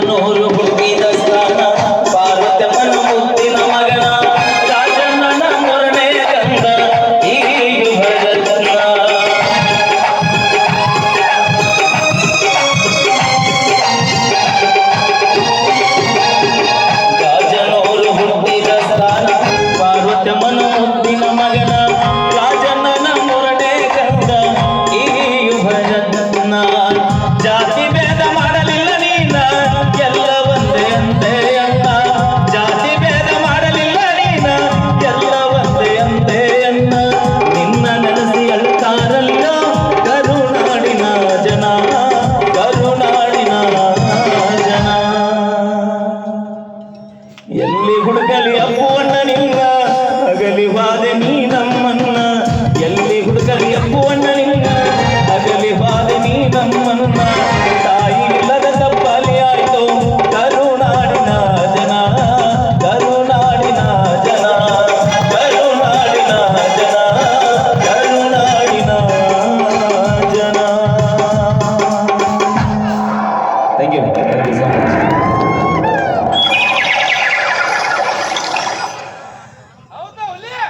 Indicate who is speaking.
Speaker 1: নূর ಎಲ್ಲಿ ಹುಡುಕಲಿ ಅಪ್ಪುವಣ್ಣ ನಿನ್ನ? ಅಗಲಿ ಬಾದೆ ನೀ ನಮ್ಮನ್ನ. ಎಲ್ಲಿ ಹುಡುಕಲಿ ಅಪ್ಪುವಣ್ಣ ನಿನ್ನ? ಅಗಲಿ ಬಾದೆ ನೀ ನಮ್ಮನ್ನ. ತಾಯಿ ಇಲ್ಲದ ತಪ್ಪಲಿ ಆಯ್ತು. ಕರುನಾಡಿನ ಜನ ಕರುನಾಡಿನ ಜನ ಕರುನಾಡಿನ ಜನ ಕರುನಾಡಿನ ಜನ.
Speaker 2: Thank you thank you so much